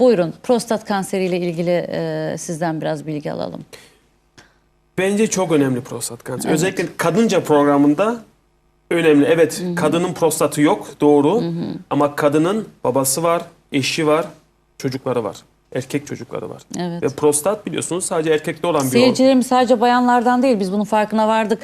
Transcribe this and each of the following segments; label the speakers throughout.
Speaker 1: Buyurun prostat kanseriyle ilgili e, sizden biraz bilgi alalım.
Speaker 2: Bence çok önemli prostat kanseri. Özellikle kadınca programında önemli. Evet kadının prostatı yok doğru ama kadının babası var, eşi var, çocukları var. Erkek çocukları var.
Speaker 1: Evet.
Speaker 2: Ve prostat biliyorsunuz sadece erkekte olan bir organ.
Speaker 1: Seyircilerimiz sadece bayanlardan değil biz bunun farkına vardık.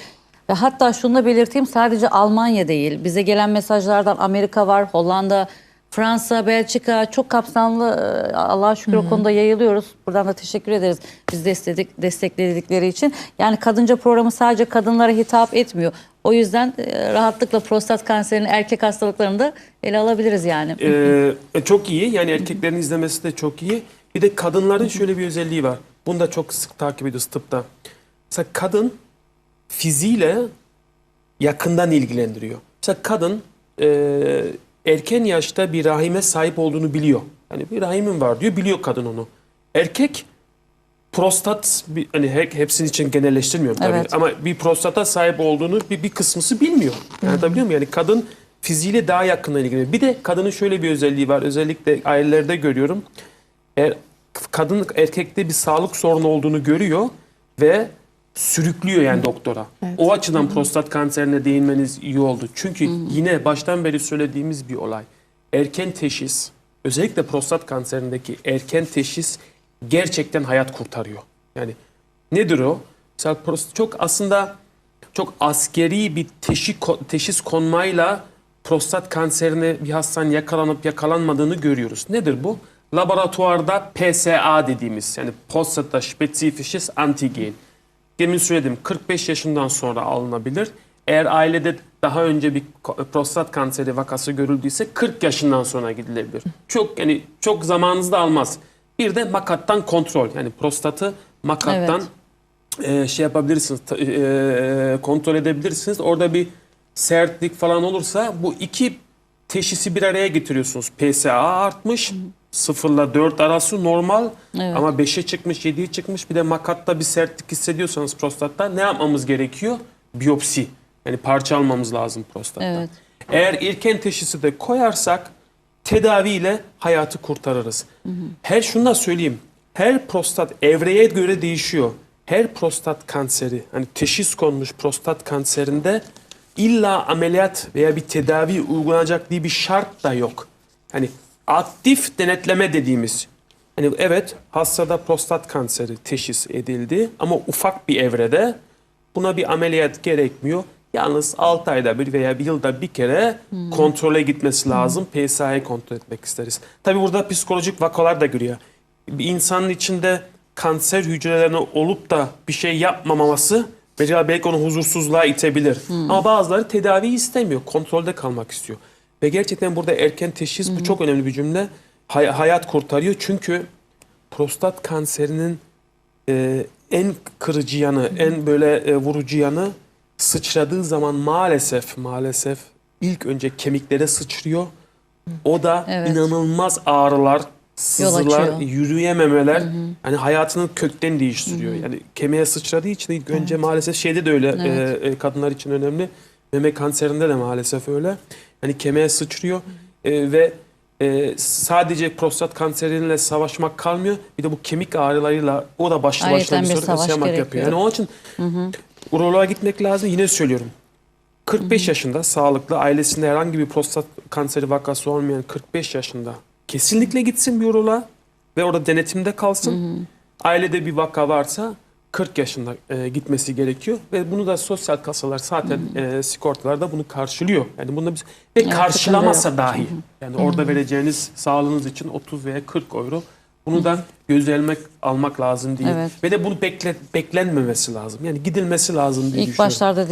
Speaker 1: Ve hatta şunu da belirteyim sadece Almanya değil. Bize gelen mesajlardan Amerika var, Hollanda, Fransa, Belçika çok kapsamlı e, Allah'a şükür o konuda yayılıyoruz. Buradan da teşekkür ederiz biz destekledik, destekledikleri için. Yani kadınca programı sadece kadınlara hitap etmiyor. O yüzden e, rahatlıkla prostat kanserinin erkek hastalıklarını da ele alabiliriz yani.
Speaker 2: Ee, çok iyi. Yani erkeklerin izlemesi de çok iyi. Bir de kadınların şöyle bir özelliği var. Bunu da çok sık takip ediyoruz tıpta. Mesela kadın fiziğiyle yakından ilgilendiriyor. Mesela kadın e, erken yaşta bir rahime sahip olduğunu biliyor. Yani bir rahimim var diyor, biliyor kadın onu. Erkek prostat hani he- hepsinin için genelleştirmiyorum tabii
Speaker 1: Evet.
Speaker 2: ama bir prostata sahip olduğunu bir, bir kısmısı bilmiyor. Yani tabii biliyor musun? Yani kadın fiziğiyle daha yakından ilgileniyor. Bir de kadının şöyle bir özelliği var. Özellikle ailelerde görüyorum. Eğer kadın erkekte bir sağlık sorunu olduğunu görüyor ve sürüklüyor yani doktora. O açıdan prostat kanserine değinmeniz iyi oldu. Çünkü yine baştan beri söylediğimiz bir olay. Erken teşhis, özellikle prostat kanserindeki erken teşhis gerçekten hayat kurtarıyor. Yani nedir o? Mesela prost- çok aslında çok askeri bir teşhis, teşhis konmayla prostat kanserine bir hastanın yakalanıp yakalanmadığını görüyoruz. Nedir bu? Laboratuvarda PSA dediğimiz yani prostata spezifisches antigen. Demin söyledim 45 yaşından sonra alınabilir. Eğer ailede daha önce bir prostat kanseri vakası görüldüyse 40 yaşından sonra gidilebilir. Çok yani çok zamanınızı da almaz. Bir de makattan kontrol yani prostatı makattan e, şey yapabilirsiniz, e, kontrol edebilirsiniz. Orada bir sertlik falan olursa bu iki teşhisi bir araya getiriyorsunuz. PSA artmış, sıfırla 4 arası normal
Speaker 1: Evet.
Speaker 2: ama 5'e çıkmış, 7'ye çıkmış. Bir de makatta bir sertlik hissediyorsanız prostatta ne yapmamız gerekiyor? Biyopsi. Yani parça almamız lazım prostattan.
Speaker 1: Evet.
Speaker 2: Eğer erken teşhisi de koyarsak tedaviyle hayatı kurtarırız. Her şunu da söyleyeyim. Her prostat evreye göre değişiyor. Her prostat kanseri, hani teşhis konmuş prostat kanserinde illa ameliyat veya bir tedavi uygulanacak diye bir şart da yok. Hani aktif denetleme dediğimiz. Hani evet hastada prostat kanseri teşhis edildi ama ufak bir evrede buna bir ameliyat gerekmiyor. Yalnız 6 ayda bir veya bir yılda bir kere kontrole gitmesi lazım. PSA'yı kontrol etmek isteriz. Tabi burada psikolojik vakalar da giriyor. Bir insanın içinde kanser hücrelerine olup da bir şey yapmamaması mesela belki onu huzursuzluğa itebilir. Ama bazıları tedavi istemiyor. Kontrolde kalmak istiyor. Ve gerçekten burada erken teşhis bu çok önemli bir cümle. Hay- hayat kurtarıyor çünkü prostat kanserinin e, en kırıcı yanı, en böyle e, vurucu yanı sıçradığı zaman maalesef maalesef ilk önce kemiklere sıçrıyor. O da
Speaker 1: Evet.
Speaker 2: inanılmaz ağrılar, sızılar, yürüyememeler yani hayatını kökten değiştiriyor. Yani kemiğe sıçradığı için ilk önce maalesef şeyde de öyle
Speaker 1: Evet.
Speaker 2: e, e, kadınlar için önemli. Meme kanserinde de maalesef öyle. Yani kemiğe sıçrıyor e, ve e, sadece prostat kanseriyle savaşmak kalmıyor. Bir de bu kemik ağrılarıyla o da başlı başına
Speaker 1: Ayrıca
Speaker 2: bir
Speaker 1: bir
Speaker 2: sorun
Speaker 1: savaş
Speaker 2: yapıyor. Yani onun için uroloğa gitmek lazım. Yine söylüyorum. 45 yaşında sağlıklı ailesinde herhangi bir prostat kanseri vakası olmayan 45 yaşında kesinlikle gitsin bir uroloğa ve orada denetimde kalsın. Ailede bir vaka varsa 40 yaşında e, gitmesi gerekiyor ve bunu da sosyal kasalar zaten e, sigortalarda bunu karşılıyor. Yani bunu biz ve
Speaker 1: Evet,
Speaker 2: karşılamasa dahi yani orada vereceğiniz sağlığınız için 30 veya 40 euro bunu da göze almak, lazım diye.
Speaker 1: Evet.
Speaker 2: Ve de bunu bekle, beklenmemesi lazım. Yani gidilmesi lazım diye
Speaker 1: İlk
Speaker 2: düşünüyorum.
Speaker 1: başlarda